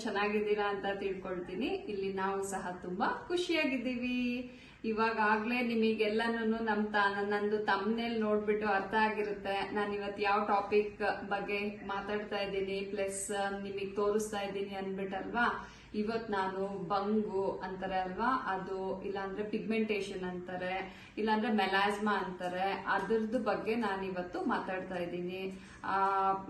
ಚೆನ್ನಾಗಿದ್ದೀರಾ ಅಂತ ತಿಳ್ಕೊಳ್ತೀನಿ. ಇಲ್ಲಿ ನಾವು ಸಹ ತುಂಬಾ ಖುಷಿಯಾಗಿದ್ದೀವಿ. ಇವಾಗಾಗ್ಲೇ ನಿಮಗೆಲ್ಲನೂ ನಮ್ ತ, ನಂದು ತಮ್ಮನೇಲಿ ನೋಡ್ಬಿಟ್ಟು ಅರ್ಥ ಆಗಿರುತ್ತೆ. ನಾನು ಇವತ್ತು ಯಾವ ಟಾಪಿಕ್ ಬಗ್ಗೆ ಮಾತಾಡ್ತಾ ಇದ್ದೀನಿ ಪ್ಲಸ್ ನಿಮಗೆ ತೋರಿಸ್ತಾ ಇದ್ದೀನಿ ಅನ್ಬಿಟ್ಟಲ್ವಾ? ಇವತ್ ನಾನು ಬಂಗು ಅಂತಾರೆ ಅಲ್ವಾ? ಅದು ಇಲ್ಲಾಂದ್ರೆ ಪಿಗ್ಮೆಂಟೇಶನ್ ಅಂತಾರೆ, ಇಲ್ಲಾಂದ್ರೆ ಮೆಲಾಸ್ಮಾ ಅಂತಾರೆ. ಅದ್ರದ್ದು ಬಗ್ಗೆ ನಾನು ಇವತ್ತು ಮಾತಾಡ್ತಾ ಇದ್ದೀನಿ. ಆ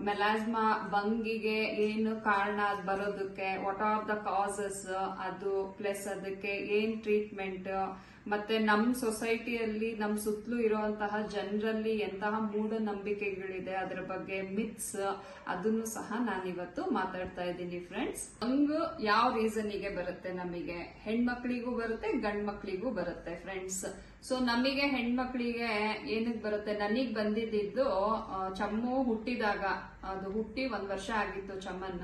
ಮೆಲಾಸ್ಮಾ ಬಂಗಿಗೆ ಏನು ಕಾರಣ ಬರೋದಕ್ಕೆ ವಾಟ್ ಆರ್ ದ ಕಾಸಸ್ ಅದು ಪ್ಲಸ್ ಅದಕ್ಕೆ ಏನ್ ಟ್ರೀಟ್ಮೆಂಟ್ ಮತ್ತೆ ನಮ್ ಸೊಸೈಟಿಯಲ್ಲಿ, ನಮ್ ಸುತ್ತಲೂ ಇರುವಂತಹ ಜನರಲ್ಲಿ ಎಂತಹ ಮೂಢನಂಬಿಕೆಗಳಿದೆ, ಅದರ ಬಗ್ಗೆ ಮಿತ್ಸ್ ಅದನ್ನು ಸಹ ನಾನಿವತ್ತು ಮಾತಾಡ್ತಾ ಇದ್ದೀನಿ ಫ್ರೆಂಡ್ಸ್ ಹಂಗ್ ಯಾವ ರೀಸನ್ಗೆ ಬರುತ್ತೆ ನಮಗೆ? ಹೆಣ್ಮಕ್ಳಿಗೂ ಬರುತ್ತೆ ಗಂಡ್ ಮಕ್ಳಿಗೂ ಬರುತ್ತೆ ಫ್ರೆಂಡ್ಸ್ ಸೊ ನಮಗೆ ಹೆಣ್ಮಕ್ಳಿಗೆ ಏನಕ್ಕೆ ಬರುತ್ತೆ? ನನಗ್ ಬಂದಿದ್ದು ಚಮ್ಮು ಹುಟ್ಟಿದಾಗ, ಅದು ಹುಟ್ಟಿ ಒಂದ್ ವರ್ಷ ಆಗಿತ್ತು ಚಮ್ಮನ್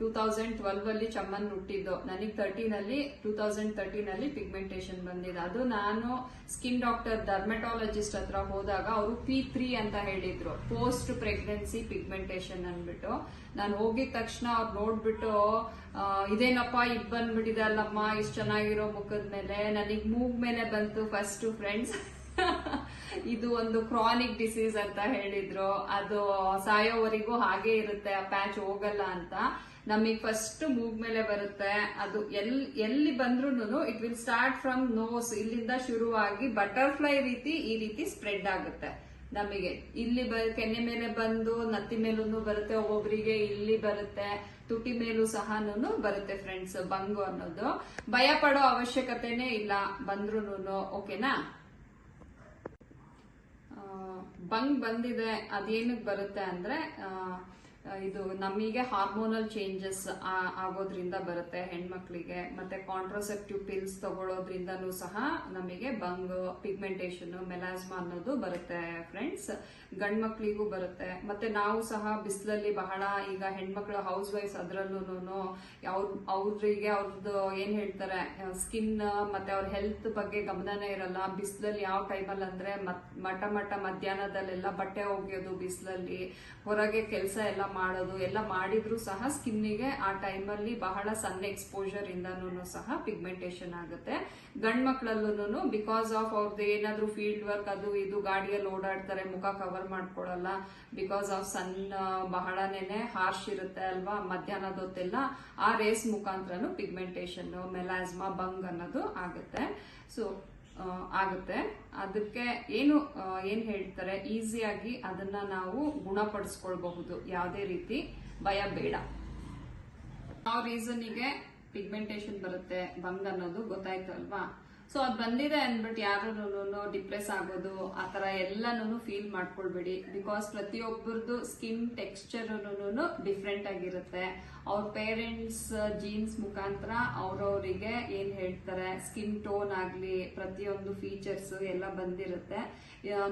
ಟೂ ತೌಸಂಡ್ ಟ್ವೆಲ್ವ್ ಅಲ್ಲಿ ಚಮ್ಮನ್ ಹುಟ್ಟಿದ್ದು. ನನಗೆ ತರ್ಟೀನ್ ಅಲ್ಲಿ ಟೂ ತೌಸಂಡ್ ತರ್ಟೀನ್ ಅಲ್ಲಿ ಪಿಗ್ಮೆಂಟೇಶನ್ ಬಂದಿದೆ. ಅದು ನಾನು ಸ್ಕಿನ್ ಡಾಕ್ಟರ್ ಡರ್ಮೆಟಾಲಜಿಸ್ಟ್ ಹತ್ರ ಹೋದಾಗ ಅವರು ಪಿ ತ್ರೀ ಅಂತ ಹೇಳಿದ್ರು. ಪೋಸ್ಟ್ ಪ್ರೆಗ್ನೆನ್ಸಿ ಪಿಗ್ಮೆಂಟೇಷನ್ ಅನ್ಬಿಟ್ಟು ನಾನು ಹೋಗಿದ ತಕ್ಷಣ ಅವ್ರು ನೋಡ್ಬಿಟ್ಟು ಇದೇನಪ್ಪ ಇದ್ ಬಂದ್ಬಿಟ್ಟಿದೆ ಅಲ್ಲಮ್ಮ, ಇಷ್ಟು ಚೆನ್ನಾಗಿರೋ ಮುಖದ ಮೇಲೆ, ನನಗ್ ಮೂಗ್ ಮೇಲೆ ಬಂತು ಫಸ್ಟ್ ಫ್ರೆಂಡ್ಸ್ ಇದು ಒಂದು ಕ್ರಾನಿಕ್ ಡಿಸೀಸ್ ಅಂತ ಹೇಳಿದ್ರು. ಅದು ಸಾಯೋವರೆಗೂ ಹಾಗೆ ಇರುತ್ತೆ, ಆ ಪ್ಯಾಚ್ ಹೋಗಲ್ಲ ಅಂತ. ನಮಗ್ ಫಸ್ಟ್ ಮೂಗ್ ಮೇಲೆ ಬರುತ್ತೆ. ಅದು ಎಲ್, ಎಲ್ಲಿ ಬಂದ್ರೂನು it will start from nose ಇಲ್ಲಿಂದ ಶುರುವಾಗಿ ಬಟರ್ಫ್ಲೈ ರೀತಿ ಈ ರೀತಿ ಸ್ಪ್ರೆಡ್ ಆಗುತ್ತೆ ನಮಗೆ. ಇಲ್ಲಿ ಬ, ಕೆನ್ನೆ ಮೇಲೆ ಬಂದು ನತ್ತಿ ಮೇಲೂ ಬರುತ್ತೆ ಒಬ್ಬೊಬ್ಬರಿಗೆ ಇಲ್ಲಿ ಬರುತ್ತೆ, ತುಟಿ ಮೇಲೂ ಸಹ ಬರುತ್ತೆ ಫ್ರೆಂಡ್ಸ್ ಬಂಗು ಅನ್ನೋದು. ಭಯ ಪಡೋ ಅವಶ್ಯಕತೆನೇ ಇಲ್ಲ ಬಂದ್ರೂನು ಓಕೆನಾ ಬಂಗ್ ಬಂದಿದೆ ಅದೇನಕ್ಕೆ ಬರುತ್ತೆ ಅಂದ್ರೆ ಆ, ಇದು ನಮಗೆ ಹಾರ್ಮೋನಲ್ ಚೇಂಜಸ್ ಆಗೋದ್ರಿಂದ ಬರುತ್ತೆ ಹೆಣ್ಮಕ್ಳಿಗೆ, ಮತ್ತೆ ಕಾಂಟ್ರಾಸೆಪ್ಟಿವ್ ಪಿಲ್ಸ್ ತಗೊಳ್ಳೋದ್ರಿಂದನೂ ಸಹ ನಮಗೆ ಬಂಗ್ ಪಿಗ್ಮೆಂಟೇಷನ್ ಮೆಲಾಸ್ಮಾ ಅನ್ನೋದು ಬರುತ್ತೆ ಫ್ರೆಂಡ್ಸ್ ಗಂಡ್ಮಕ್ಳಿಗೂ ಬರುತ್ತೆ. ಮತ್ತೆ ನಾವು ಸಹ ಬಿಸಿಲಲ್ಲಿ ಬಹಳ ಈಗ ಹೆಣ್ಮಕ್ಳು ಹೌಸ್ ವೈಫ್ಸ್ ಅದ್ರಲ್ಲೂ ಅವ್ರಿಗೆ ಅವ್ರದ್ದು ಏನ್ ಹೇಳ್ತಾರೆ ಸ್ಕಿನ್ ಮತ್ತೆ ಅವ್ರ ಹೆಲ್ತ್ ಬಗ್ಗೆ ಗಮನನೇ ಇರಲ್ಲ. ಬಿಸಿಲಲ್ಲಿ ಯಾವ ಟೈಮಲ್ಲಿ ಅಂದ್ರೆ ಮಟ ಮಟ ಮಧ್ಯಾಹ್ನದಲ್ಲೆಲ್ಲ ಬಟ್ಟೆ ಒಗೆಯೋದು ಬಿಸಿಲಲ್ಲಿ, ಹೊರಗೆ ಕೆಲಸ ಎಲ್ಲ ಮಾಡೋದು ಎಲ್ಲ ಮಾಡಿದ್ರು ಸಹ ಸ್ಕಿನ್ನಿಗೆ ಆ ಟೈಮಲ್ಲಿ ಬಹಳ ಸಣ್ಣ ಎಕ್ಸ್ಪೋಜರ್ ಇಂದನೂ ಸಹ ಪಿಗ್ಮೆಂಟೇಶನ್ ಆಗುತ್ತೆ. ಗಂಡ್ ಮಕ್ಕಳಲ್ಲೂ ಬಿಕಾಸ್ ಆಫ್ ಅವ್ರದ್ದು ಏನಾದ್ರೂ ಫೀಲ್ಡ್ ವರ್ಕ್ ಅದು ಇದು ಗಾಡಿಯಲ್ಲಿ ಓಡಾಡ್ತಾರೆ, ಮುಖ ಕವರ್ ಮಾಡ್ಕೊಳಲ್ಲ ಬಿಕಾಸ್ ಆಫ್ ಸನ್ ಬಹಳನೇ ಹಾರ್ಶ್ ಇರುತ್ತೆ ಅಲ್ವಾ, ಮಧ್ಯಾಹ್ನದ ಹೊತ್ತೆಲ್ಲ ಆ ರೇಸ್ ಮುಖಾಂತರನು ಪಿಗ್ಮೆಂಟೇಶನ್ ಮೆಲಾಸ್ಮಾ ಬಂಗ್ ಅನ್ನೋದು ಆಗುತ್ತೆ. ಸೊ ಆಗುತ್ತೆ. ಅದಕ್ಕೆ ಏನು ಏನು ಹೇಳ್ತಾರೆ? ಈಸಿಯಾಗಿ ಅದನ್ನ ನಾವು ಗುಣಪಡಿಸ್ಕೊಳ್ಬಹುದು. ಯಾವುದೇ ರೀತಿ ಭಯ ಬೇಡ. ಯಾವ ರೀಸನ್ಗೆ ಪಿಗ್ಮೆಂಟೇಶನ್ ಬರುತ್ತೆ? ಬಂಗ್ ಅನ್ನೋದು ಗೊತ್ತಾಯ್ತು ಅಲ್ವಾ ಸೊ ಅದು ಬಂದಿದೆ ಅಂದ್ಬಿಟ್ಟು ಯಾರು ಡಿಪ್ರೆಸ್ ಆಗೋದು, ಆ ತರ ಎಲ್ಲಾನು ಫೀಲ್ ಮಾಡ್ಕೊಳ್ಬೇಡಿ. ಬಿಕಾಸ್ ಪ್ರತಿಯೊಬ್ಬರದು ಸ್ಕಿನ್ ಟೆಕ್ಸ್ಚರ್ ಡಿಫ್ರೆಂಟ್ ಆಗಿರುತ್ತೆ. ಅವ್ರ ಪೇರೆಂಟ್ಸ್ ಜೀನ್ಸ್ ಮುಖಾಂತರ ಅವರವರಿಗೆ ಏನ್ ಹೇಳ್ತಾರೆ ಸ್ಕಿನ್ ಟೋನ್ ಆಗ್ಲಿ, ಪ್ರತಿಯೊಂದು ಫೀಚರ್ಸ್ ಎಲ್ಲ ಬಂದಿರುತ್ತೆ.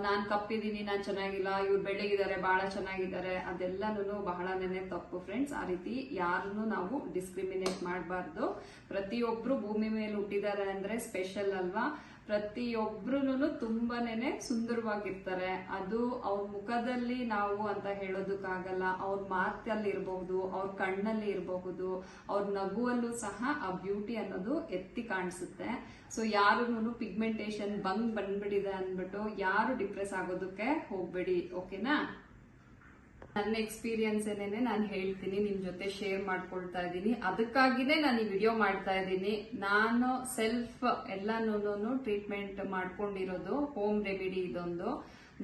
ನಾನ್ ಕಪ್ಪಿದೀನಿ, ನಾನ್ ಚೆನ್ನಾಗಿಲ್ಲ, ಇವ್ರು ಬೆಳಗಿದ್ದಾರೆ ಬಹಳ ಚೆನ್ನಾಗಿದ್ದಾರೆ ಅದೆಲ್ಲನೂ ಬಹಳನೇ ತಪ್ಪು ಫ್ರೆಂಡ್ಸ್ ಆ ರೀತಿ ಯಾರನ್ನು ನಾವು ಡಿಸ್ಕ್ರಿಮಿನೇಟ್ ಮಾಡಬಾರ್ದು. ಪ್ರತಿಯೊಬ್ರು ಭೂಮಿ ಮೇಲೆ ಹುಟ್ಟಿದ್ದಾರೆ ಅಂದ್ರೆ ಸ್ಪೆಷಲ್ ಅಲ್ವಾ ಪ್ರತಿಯೊಬ್ರು ತುಂಬಾನೇನೆ ಸುಂದರವಾಗಿರ್ತಾರೆ. ಅದು ಅವ್ರ ಮುಖದಲ್ಲಿ ನಾವು ಅಂತ ಹೇಳೋದಕ್ಕಾಗಲ್ಲ. ಅವ್ರ ಮಾತಲ್ಲಿ ಇರಬಹುದು, ಅವ್ರ ಕಣ್ಣಲ್ಲಿ ಇರಬಹುದು, ಅವ್ರ ನಗುವಲ್ಲೂ ಸಹ ಆ ಬ್ಯೂಟಿ ಅನ್ನೋದು ಎತ್ತಿ ಕಾಣಿಸುತ್ತೆ. ಸೊ ಯಾರು ಪಿಗ್ಮೆಂಟೇಶನ್ ಬಂಗ್ ಬಂದ್ಬಿಟ್ಟಿದೆ ಅಂದ್ಬಿಟ್ಟು ಯಾರು ಡಿಪ್ರೆಸ್ ಆಗೋದಕ್ಕೆ ಹೋಗ್ಬೇಡಿ ಓಕೆನಾ ನನ್ನ ಎಕ್ಸ್ಪೀರಿಯನ್ಸ್ ಏನೇನೆ ನಾನು ಹೇಳ್ತೀನಿ, ನಿಮ್ ಜೊತೆ ಶೇರ್ ಮಾಡ್ಕೊಳ್ತಾ ಇದ್ದೀನಿ ಅದಕ್ಕಾಗಿನೇ ನಾನು ಈ ವಿಡಿಯೋ ಮಾಡ್ತಾ ಇದ್ದೀನಿ ನಾನು ಸೆಲ್ಫ್ ಎಲ್ಲಾನು ಟ್ರೀಟ್ಮೆಂಟ್ ಮಾಡ್ಕೊಂಡಿರೋದು ಹೋಮ್ ರೆಮಿಡಿ ಇದೊಂದು.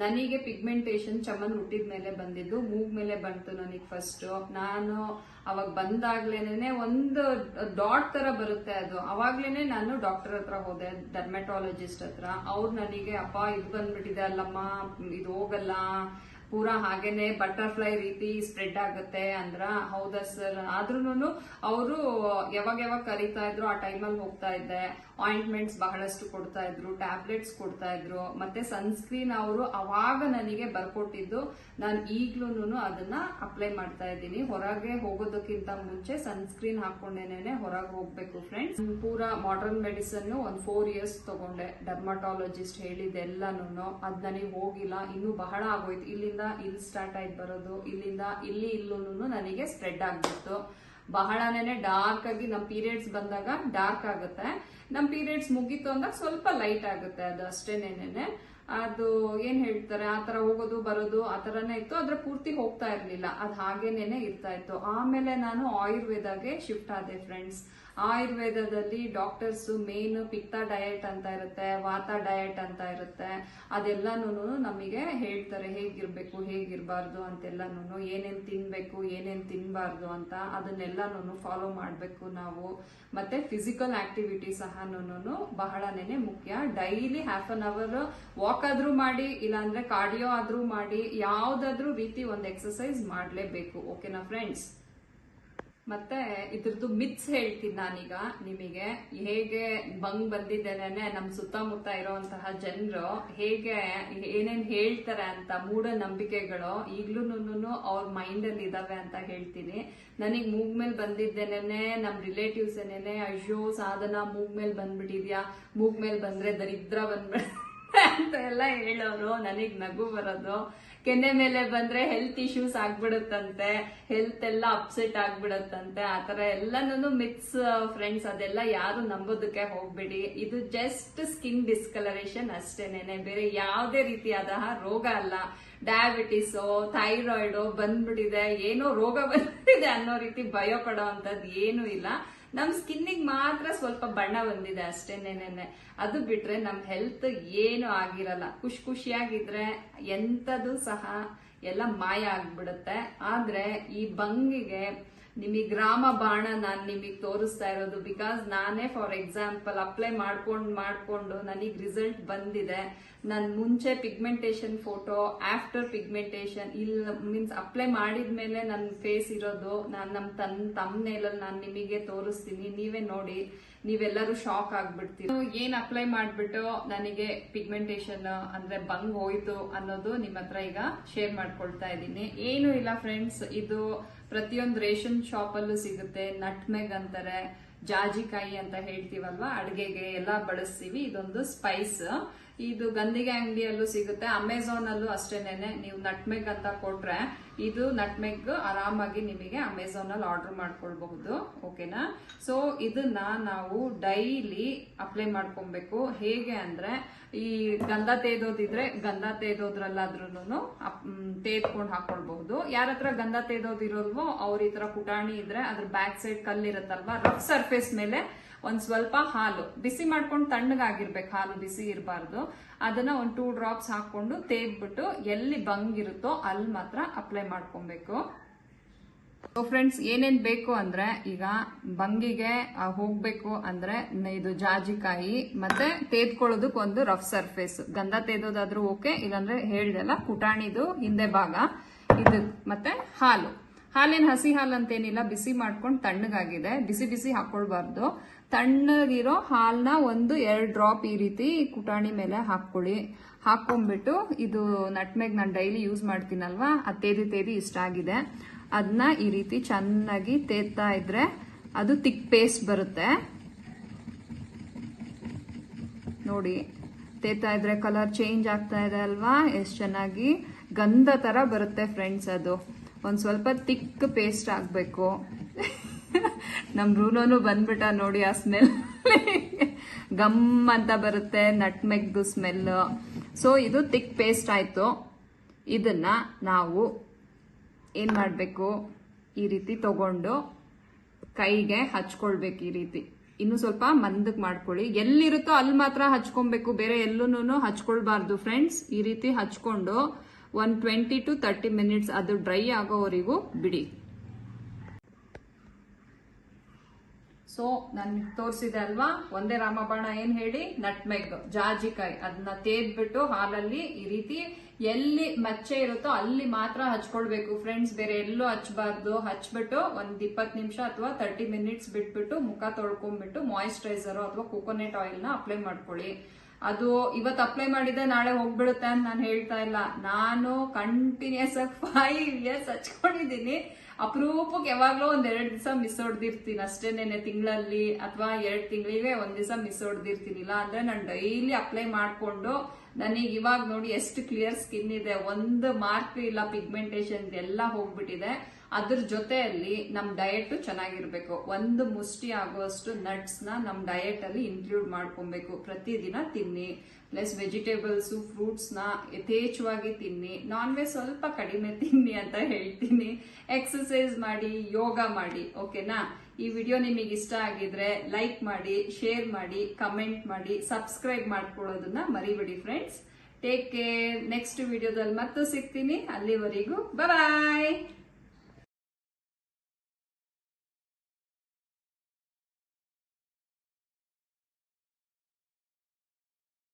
ನನಗೆ ಪಿಗ್ಮೆಂಟೇಶನ್ ಚಮನ್ ಹುಟ್ಟಿದ ಮೇಲೆ ಬಂದಿದ್ದು, ಮೂಗ್ ಮೇಲೆ ಬಂತು ನನಗೆ ಫಸ್ಟ್ ನಾನು ಅವಾಗ ಬಂದಾಗ್ಲೇನೆ ಒಂದು ಡಾಟ್ ತರ ಬರುತ್ತೆ ಅದು. ಅವಾಗ್ಲೇನೆ ನಾನು ಡಾಕ್ಟರ್ ಹತ್ರ ಹೋದೆ ಡರ್ಮೆಟಾಲಜಿಸ್ಟ್ ಹತ್ರ. ಅವ್ರು ನನಗೆ, ಅಪ್ಪ, ಇದು ಬಂದ್ಬಿಟ್ಟಿದೆ ಅಲ್ಲಮ್ಮ, ಇದು ಹೋಗಲ್ಲ. ಪೂರಾ ಹಾಗೇನೆ ಬಟರ್ಫ್ಲೈ ರೀತಿ ಸ್ಪ್ರೆಡ್ ಆಗುತ್ತೆ ಅಂದ್ರ ಹೌದಾ ಸರ್ ಆದ್ರೂನು ಅವರು ಯಾವಾಗ ಯಾವಾಗ ಕರೀತಾ ಇದ್ರು, ಆ ಟೈಮಲ್ಲಿ ಹೋಗ್ತಾ ಇದ್ದೆ. ಆಯಿಂಟ್ಮೆಂಟ್ಸ್ ಬಹಳಷ್ಟು ಕೊಡ್ತಾ ಇದ್ರು ಟ್ಯಾಬ್ಲೆಟ್ಸ್ ಕೊಡ್ತಾ ಇದ್ರು. ಮತ್ತೆ ಸನ್ಸ್ಕ್ರೀನ್ ಅವರು ಅವಾಗ ನನಗೆ ಬರ್ಕೊಟ್ಟಿದ್ದು. ನಾನು ಈಗ್ಲೂನು ಅದನ್ನ ಅಪ್ಲೈ ಮಾಡ್ತಾ ಇದ್ದೀನಿ. ಹೊರಗೆ ಹೋಗೋದಕ್ಕಿಂತ ಮುಂಚೆ ಸನ್ಸ್ಕ್ರೀನ್ ಹಾಕೊಂಡೇನೆ ಹೊರಗೆ ಹೋಗ್ಬೇಕು ಫ್ರೆಂಡ್ಸ್ ಪೂರ ಮಾಡರ್ನ್ ಮೆಡಿಸನ್ ಒಂದ್ ಫೋರ್ ಇಯರ್ಸ್ ತಗೊಂಡೆ. ಡರ್ಮಟಾಲಜಿಸ್ಟ್ ಹೇಳಿದ್ದೆಲ್ಲಾನು ಅದ್ ನನಗೆ ಹೋಗಿಲ್ಲ. ಇನ್ನು ಬಹಳ ಆಗೋಯ್ತು. ಇಲ್ಲಿಂದ ಇಲ್ಲಿ ಸ್ಟಾರ್ಟ್ ಆಯ್ತು ಬರೋದು, ಇಲ್ಲಿಂದ ಇಲ್ಲಿ ಇಲ್ಲೂ ನನಗೆ ಸ್ಪ್ರೆಡ್ ಆಗ್ಬಿಡ್ತು. ಬಹಳನೇ ಡಾರ್ಕ್ ಆಗಿ ನಮ್ಮ ಪೀರಿಯಡ್ಸ್ ಬಂದಾಗ ಡಾರ್ಕ್ ಆಗುತ್ತೆ. ನಮ್ಮ ಪೀರಿಯಡ್ಸ್ ಮುಗೀತು ಅಂದಾಗ ಸ್ವಲ್ಪ ಲೈಟ್ ಆಗುತ್ತೆ ಅದು ಅಷ್ಟೇನೇನೆ ಅದು ಏನ್ ಹೇಳ್ತಾರೆ, ಆ ತರ ಹೋಗೋದು, ಬರೋದು, ಆ ತರನೇ ಇತ್ತು. ಅದ್ರ ಪೂರ್ತಿ ಹೋಗ್ತಾ ಇರ್ಲಿಲ್ಲ. ಅದು ಹಾಗೇನೇನೆ ಇರ್ತಾ ಇತ್ತು. ಆಮೇಲೆ ನಾನು ಆಯುರ್ವೇದಾಗೆ ಶಿಫ್ಟ್ ಆದೆ ಫ್ರೆಂಡ್ಸ್ ಆಯುರ್ವೇದದಲ್ಲಿ ಡಾಕ್ಟರ್ಸ್ ಮೇನ್ ಪಿತ್ತ ಡಯಟ್ ಅಂತ ಇರುತ್ತೆ, ವಾತ ಡಯಟ್ ಅಂತ ಇರುತ್ತೆ. ಅದೆಲ್ಲನೂ ನಮಗೆ ಹೇಳ್ತಾರೆ, ಹೇಗಿರ್ಬೇಕು, ಹೇಗಿರಬಾರ್ದು ಅಂತೆಲ್ಲಾನು ಏನೇನ್ ತಿನ್ಬೇಕು, ಏನೇನ್ ತಿನ್ಬಾರ್ದು ಅಂತ ಅದನ್ನೆಲ್ಲಾನು ಫಾಲೋ ಮಾಡಬೇಕು ನಾವು. ಮತ್ತೆ ಫಿಸಿಕಲ್ ಆಕ್ಟಿವಿಟಿ ಸಹನೂ ಬಹಳನೇ ಮುಖ್ಯ. Daily half an hour walk ಆದ್ರೂ ಮಾಡಿ, ಇಲ್ಲಾಂದ್ರೆ ಕಾರ್ಡಿಯೋ ಆದ್ರೂ ಮಾಡಿ, ಯಾವ್ದಾದ್ರೂ ರೀತಿ ಒಂದು ಎಕ್ಸಸೈಸ್ ಮಾಡಲೇಬೇಕು. ಓಕೆನಾ ಫ್ರೆಂಡ್ಸ್ ಮತ್ತೆ ಇದ್ರದ್ದು ಮಿತ್ಸ್ ಹೇಳ್ತೀನಿ ನಾನೀಗ ನಿಮಗೆ. ಹೇಗೆ ಬಂಗ್ ಬಂದಿದ್ದೇನೆ ನಮ್ಮ ಸುತ್ತಮುತ್ತ ಇರೋವಂತಹ ಜನರು ಹೇಗೆ ಏನೇನ್ ಹೇಳ್ತಾರೆ ಅಂತ ಮೂಢ ನಂಬಿಕೆಗಳು ಈಗ್ಲೂನು ಅವ್ರ ಮೈಂಡ್ ಅಲ್ಲಿ ಇದಾವೆ ಅಂತ ಹೇಳ್ತೀನಿ. ನನಗೆ ಮೂಗ್ ಮೇಲೆ ಬಂದಿದ್ದೇನೆ ನಮ್ಮ ರಿಲೇಟಿವ್ಸ್ ಏನೇನೆ, ಅಯ್ಯೋ, ಸಾಧನ, ಮೂಗ್ ಮೇಲೆ ಬಂದ್ಬಿಟ್ಟಿದ್ಯಾ? ಮೂಗ್ ಮೇಲೆ ಬಂದ್ರೆ ದರಿದ್ರ ಬಂದ್ಬಿಡ ಅಂತ ಎಲ್ಲ ಹೇಳೋರು, ನನಗ್ ನಗು ಬರೋದು. ಕೆನ್ನೆ ಮೇಲೆ ಬಂದ್ರೆ ಹೆಲ್ತ್ ಇಶ್ಯೂಸ್ ಆಗ್ಬಿಡುತ್ತಂತೆ ಹೆಲ್ತ್ ಎಲ್ಲ ಅಪ್ಸೆಟ್ ಆಗ್ಬಿಡುತ್ತಂತೆ ಆತರ ಎಲ್ಲಾನು ಮಿಕ್ಸ್ ಫ್ರೆಂಡ್ಸ್ ಅದೆಲ್ಲ ಯಾರು ನಂಬೋದಕ್ಕೆ ಹೋಗ್ಬೇಡಿ. ಇದು ಜಸ್ಟ್ ಸ್ಕಿನ್ ಡಿಸ್ಕಲರೇಷನ್ ಅಷ್ಟೇನೆ ಬೇರೆ ಯಾವುದೇ ರೀತಿಯಾದ ರೋಗ ಅಲ್ಲ. ಡಯಾಬಿಟಿಸ್ ಥೈರಾಯ್ಡ್ ಬಂದ್ಬಿಟ್ಟಿದೆ. ಏನೋ ರೋಗ ಬಂದಿದೆ ಅನ್ನೋ ರೀತಿ ಭಯ ಪಡೋ ಅಂತದ್ ಏನು ಇಲ್ಲ. ನಮ್ ಸ್ಕಿನ್ನಿಗೆ ಮಾತ್ರ ಸ್ವಲ್ಪ ಬಣ್ಣ ಬಂದಿದೆ ಅಷ್ಟೇನೆ ಅದು ಬಿಟ್ರೆ ನಮ್ ಹೆಲ್ತ್ ಏನು ಆಗಿರಲ್ಲ. ಖುಷಿ ಖುಷಿಯಾಗಿದ್ರೆ ಎಂತದು ಸಹ ಎಲ್ಲ ಮಾಯ ಆಗ್ಬಿಡುತ್ತೆ. ಆದ್ರೆ ಈ ಬಂಗಿಗೆ ನಿಮಗೆ ಗ್ರಾಮ ಬಾಣ ನಾನು ನಿಮಗೆ ತೋರಿಸ್ತಾ ಇರೋದು. ಬಿಕಾಸ್ ನಾನೇ ಫಾರ್ ಎಕ್ಸಾಂಪಲ್ ಅಪ್ಲೈ ಮಾಡ್ಕೊಂಡು ಮಾಡ್ಕೊಂಡು ನನಗೆ ರಿಸಲ್ಟ್ ಬಂದಿದೆ. ನನ್ ಮುಂಚೆ ಪಿಗ್ಮೆಂಟೇಷನ್ ಫೋಟೋ ಆಫ್ಟರ್ ಪಿಗ್ಮೆಂಟೇಷನ್ ಇಲ್ಲ ಮೀನ್ಸ್ ಅಪ್ಲೈ ಮಾಡಿದ್ಮೇಲೆ ನನ್ನ ಫೇಸ್ ಇರೋದು, ನಾನು ನಮ್ಮ ತನ್ನ ತಮ್ಮನೇಲಲ್ಲಿ ನಾನು ನಿಮಗೆ ತೋರಿಸ್ತೀನಿ. ನೀವೇ ನೋಡಿ, ನೀವೆಲ್ಲರೂ ಶಾಕ್ ಆಗ್ಬಿಡ್ತೀವಿ ಏನು ಏನ್ ಅಪ್ಲೈ ಮಾಡ್ಬಿಟ್ಟು ನನಗೆ ಪಿಗ್ಮೆಂಟೇಷನ್ ಅಂದ್ರೆ ಬಂಗ್ ಹೋಯ್ತು ಅನ್ನೋದು ನಿಮ್ಮ ಹತ್ರ ಈಗ ಶೇರ್ ಮಾಡ್ಕೊಳ್ತಾ ಇದ್ದೀನಿ. ಏನು ಇಲ್ಲ ಫ್ರೆಂಡ್ಸ್ ಇದು ಪ್ರತಿಯೊಂದು ರೇಷನ್ ಶಾಪ್ ಅಲ್ಲೂ ಸಿಗುತ್ತೆ ನಟ್ಮೆಗ್ ಅಂತಾರೆ ಜಾಜಿಕಾಯಿ ಅಂತ ಹೇಳ್ತೀವಲ್ವಾ ಅಡ್ಗೆಗೆ ಎಲ್ಲ ಬಳಸ್ತೀವಿ. ಇದೊಂದು ಸ್ಪೈಸ್ ಇದು ಗಂದಿಗೆ ಅಂಗಡಿಯಲ್ಲೂ ಸಿಗುತ್ತೆ ಅಮೆಝಾನ್ ಅಲ್ಲೂ ಅಷ್ಟೇನೆ ನೀವು ನಟ್ಮೆಗ್ ಅಂತ ಕೊಟ್ರೆ ಇದು ನಟ್ಮೆಗ್ ಆರಾಮಾಗಿ ನಿಮಗೆ ಅಮೆಝಾನ್ ಅಲ್ಲಿ ಆರ್ಡರ್ ಮಾಡ್ಕೊಳ್ಬಹುದು, ಓಕೆನಾ? ಸೊ ಇದನ್ನ ನಾವು ಡೈಲಿ ಅಪ್ಲೈ ಮಾಡ್ಕೊಬೇಕು. ಹೇಗೆ ಅಂದ್ರೆ, ಈ ಗಂಧ ತೇದೋದಿದ್ರೆ ಗಂಧ ತೇದೋದ್ರಲ್ಲಾದ್ರೂ ತೇದ್ಕೊಂಡು ಹಾಕೊಳ್ಬಹುದು. ಯಾರ ಹತ್ರ ಗಂಧ ತೇದೋದಿರೋಲ್ವೋ ಅವ್ರ ಈ ತರ ಪುಟಾಣಿ ಇದ್ರೆ ಅದ್ರ ಬ್ಯಾಕ್ ಸೈಡ್ ಕಲ್ಲಿರುತ್ತಲ್ವಾ? ರಫ್ ಸರ್ಫೇಸ್ ಮೇಲೆ ಒಂದ್ ಸ್ವಲ್ಪ ಹಾಲು, ಬಿಸಿ ಮಾಡ್ಕೊಂಡು ತಣ್ಣಗಾಗಿರ್ಬೇಕು, ಹಾಲು ಬಿಸಿ ಇರಬಾರ್ದು. ಅದನ್ನ ಒಂದ್ ಟೂ ಡ್ರಾಪ್ಸ್ ಹಾಕೊಂಡು ತೇಗ್ಬಿಟ್ಟು ಎಲ್ಲಿ ಬಂಗಿರುತ್ತೋ ಅಲ್ಲಿ ಮಾತ್ರ ಅಪ್ಲೈ ಮಾಡ್ಕೊಬೇಕು. ಸೊ ಫ್ರೆಂಡ್ಸ್ ಏನೇನ್ ಬೇಕು ಅಂದ್ರೆ ಈಗ ಬಂಗಿಗೆ ಹೋಗ್ಬೇಕು ಅಂದ್ರೆ ಇದು ಜಾಜಿಕಾಯಿ, ಮತ್ತೆ ತೇದ್ಕೊಳ್ಳೋದಕ್ಕೆ ಒಂದು ರಫ್ ಸರ್ಫೇಸ್ ಗಂಧ ತೇದೋದಾದ್ರೂ ಓಕೆ, ಇಲ್ಲಾಂದ್ರೆ ಹೇಳಿದೆಲ್ಲ ಪುಟಾಣಿದು ಹಿಂದೆ ಭಾಗ, ಇದು, ಮತ್ತೆ ಹಾಲು. ಹಾಲೇನ್ ಹಸಿ ಹಾಲು ಅಂತೇನಿಲ್ಲ, ಬಿಸಿ ಮಾಡ್ಕೊಂಡು ತಣ್ಣಗಾಗಿದೆ, ಬಿಸಿ ಬಿಸಿ ಹಾಕೊಳ್ಬಾರ್ದು. ತಣ್ಣಗಿರೋ ಹಾಲ್ನ ಒಂದು ಎರಡು ಡ್ರಾಪ್ ಈ ರೀತಿ ಕುಟಾಣಿ ಮೇಲೆ ಹಾಕೊಳ್ಳಿ ಹಾಕೊಂಡ್ಬಿಟ್ಟು ಇದು ನಟ್ಮೆಗ್ ನಾನು ಡೈಲಿ ಯೂಸ್ ಮಾಡ್ತೀನಲ್ವಾ? ಆ ತೇದಿ ತೇದಿ ಇಷ್ಟ ಆಗಿದೆ. ಅದನ್ನ ಈ ರೀತಿ ಚೆನ್ನಾಗಿ ತೇತಾ ಇದ್ರೆ ಅದು ತಿಕ್ ಪೇಸ್ಟ್ ಬರುತ್ತೆ. ನೋಡಿ ತೇತಾ ಇದ್ರೆ ಕಲರ್ ಚೇಂಜ್ ಆಗ್ತಾ ಇದೆ ಅಲ್ವಾ? ಎಷ್ಟು ಚೆನ್ನಾಗಿ ಗಂಧ ತರ ಬರುತ್ತೆ ಫ್ರೆಂಡ್ಸ್ ಅದು. ಒಂದು ಸ್ವಲ್ಪ ತಿಕ್ ಪೇಸ್ಟ್ ಆಗ್ಬೇಕು. ನಮ್ ರೂನೋನು ಬಂದ್ಬಿಟ್ಟ ನೋಡಿ ಆ ಸ್ಮೆಲ್ ಗಮ್ ಅಂತ ಬರುತ್ತೆ, ನಟ್ಮೆಗ್ದು ಸ್ಮೆಲ್ ಸೊ ಇದು ತಿಕ್ ಪೇಸ್ಟ್ ಆಯ್ತು. ಇದನ್ನ ನಾವು ಏನ್ ಮಾಡ್ಬೇಕು? ಈ ರೀತಿ ತಗೊಂಡು ಕೈಗೆ ಹಚ್ಕೊಳ್ಬೇಕು ಈ ರೀತಿ. ಇನ್ನು ಸ್ವಲ್ಪ ಮಂದಕ್ ಮಾಡ್ಕೊಳ್ಳಿ. ಎಲ್ಲಿರುತ್ತೋ ಅಲ್ಲಿ ಮಾತ್ರ ಹಚ್ಕೊಬೇಕು ಬೇರೆ ಎಲ್ಲೂನು ಹಚ್ಕೊಳ್ಬಾರ್ದು ಫ್ರೆಂಡ್ಸ್ ಈ ರೀತಿ ಹಚ್ಕೊಂಡು ಒಂದ್ ಟ್ವೆಂಟಿ ಟು ತರ್ಟಿ ಮಿನಿಟ್ಸ್ ಅದು ಡ್ರೈ ಆಗೋವರೆಗೂ ಬಿಡಿ. ಸೊ ನನ್ ತೋರಿಸಿದೆ ಅಲ್ವಾ? ಒಂದೇ ರಾಮಬಾಣ ಏನ್ ಹೇಳಿ? ನಟ್ಮೆಗ್ ಜಾಜಿಕಾಯಿ. ಅದನ್ನ ತೇದ್ಬಿಟ್ಟು ಹಾಲಲ್ಲಿ ಈ ರೀತಿ ಎಲ್ಲಿ ಮಚ್ಚೆ ಇರುತ್ತೋ ಅಲ್ಲಿ ಮಾತ್ರ ಹಚ್ಕೊಳ್ಬೇಕು. ಫ್ರೆಂಡ್ಸ್ ಬೇರೆ ಎಲ್ಲೂ ಹಚ್ಬಾರ್ದು. ಹಚ್ಬಿಟ್ಟು ಒಂದ್ ಇಪ್ಪತ್ ನಿಮಿಷ ಅಥವಾ ತರ್ಟಿ ಮಿನಿಟ್ಸ್ ಬಿಟ್ಬಿಟ್ಟು ಮುಖ ತೊಳ್ಕೊಂಡ್ಬಿಟ್ಟು ಮಾಯಿಶ್ಚರೈಸರ್ ಅಥವಾ ಕೋಕೋನಟ್ ಆಯಿಲ್ನ ಅಪ್ಲೈ ಮಾಡ್ಕೊಳ್ಳಿ. ಅದು ಇವತ್ತು ಅಪ್ಲೈ ಮಾಡಿದ್ರೆ ನಾಳೆ ಹೋಗ್ಬಿಡುತ್ತೆ ಅಂತ ನಾನು ಹೇಳ್ತಾ ಇಲ್ಲ. ನಾನು ಕಂಟಿನ್ಯೂಸ್ ಆಗಿ ಫೈವ್ ಇಯರ್ಸ್ ಹಚ್ಕೊಂಡಿದ್ದೀನಿ. ಅಪರೂಪಕ್ಕೆ ಯಾವಾಗಲೂ ಒಂದ್ ಎರಡ್ ದಿವಸ ಮಿಸ್ ಹೊಡ್ದಿರ್ತೀನಿ. ಅಷ್ಟೇನೆ ತಿಂಗಳಲ್ಲಿ ಅಥವಾ ಎರಡು ತಿಂಗಳಿಗೆ ಒಂದ್ ದಿವಸ ಮಿಸ್ ಹೊಡ್ದಿರ್ತೀನಿ. ಇಲ್ಲ ಅಂದ್ರೆ ನಾನು ಡೈಲಿ ಅಪ್ಲೈ ಮಾಡಿಕೊಂಡು ನನಗೆ ಇವಾಗ ನೋಡಿ ಎಷ್ಟು ಕ್ಲಿಯರ್ ಸ್ಕಿನ್ ಇದೆ. ಒಂದು ಮಾರ್ಕ್ ಇಲ್ಲ ಪಿಗ್ಮೆಂಟೇಶನ್ ಎಲ್ಲ ಹೋಗ್ಬಿಟ್ಟಿದೆ. ಅದ್ರ ಜೊತೆಯಲ್ಲಿ ನಮ್ ಡಯಟ್ ಚೆನ್ನಾಗಿರ್ಬೇಕು. ಒಂದು ಮುಷ್ಟಿ ಆಗುವಷ್ಟು ನಟ್ಸ್ನ ನಮ್ ಡಯಟ್ ಅಲ್ಲಿ ಇನ್ಕ್ಲೂಡ್ ಮಾಡ್ಕೊಬೇಕು. ಪ್ರತಿದಿನ ತಿನ್ನಿ ಪ್ಲಸ್ ವೆಜಿಟೇಬಲ್ಸು ಫ್ರೂಟ್ಸ್ನ ಯಥೇಚ್ಛವಾಗಿ ತಿನ್ನಿ ನಾನ್ ವೆಜ್ ಸ್ವಲ್ಪ ಕಡಿಮೆ ತಿನ್ನಿ ಅಂತ ಹೇಳ್ತೀನಿ. ಎಕ್ಸಸೈಸ್ ಮಾಡಿ, ಯೋಗ ಮಾಡಿ ಓಕೆನಾ ಈ ವಿಡಿಯೋ ನಿಮಗೆ ಇಷ್ಟ ಆಗಿದ್ರೆ ಲೈಕ್ ಮಾಡಿ ಶೇರ್ ಮಾಡಿ ಕಮೆಂಟ್ ಮಾಡಿ ಸಬ್ಸ್ಕ್ರೈಬ್ ಮಾಡ್ಕೊಳ್ಳೋದನ್ನ ಮರಿಬೇಡಿ ಫ್ರೆಂಡ್ಸ್ ಟೇಕ್ ಕೇರ್ ನೆಕ್ಸ್ಟ್ ವಿಡಿಯೋದಲ್ಲಿ ಮತ್ತೆ ಸಿಗ್ತೀನಿ. ಅಲ್ಲಿವರೆಗೂ ಬಾಯ್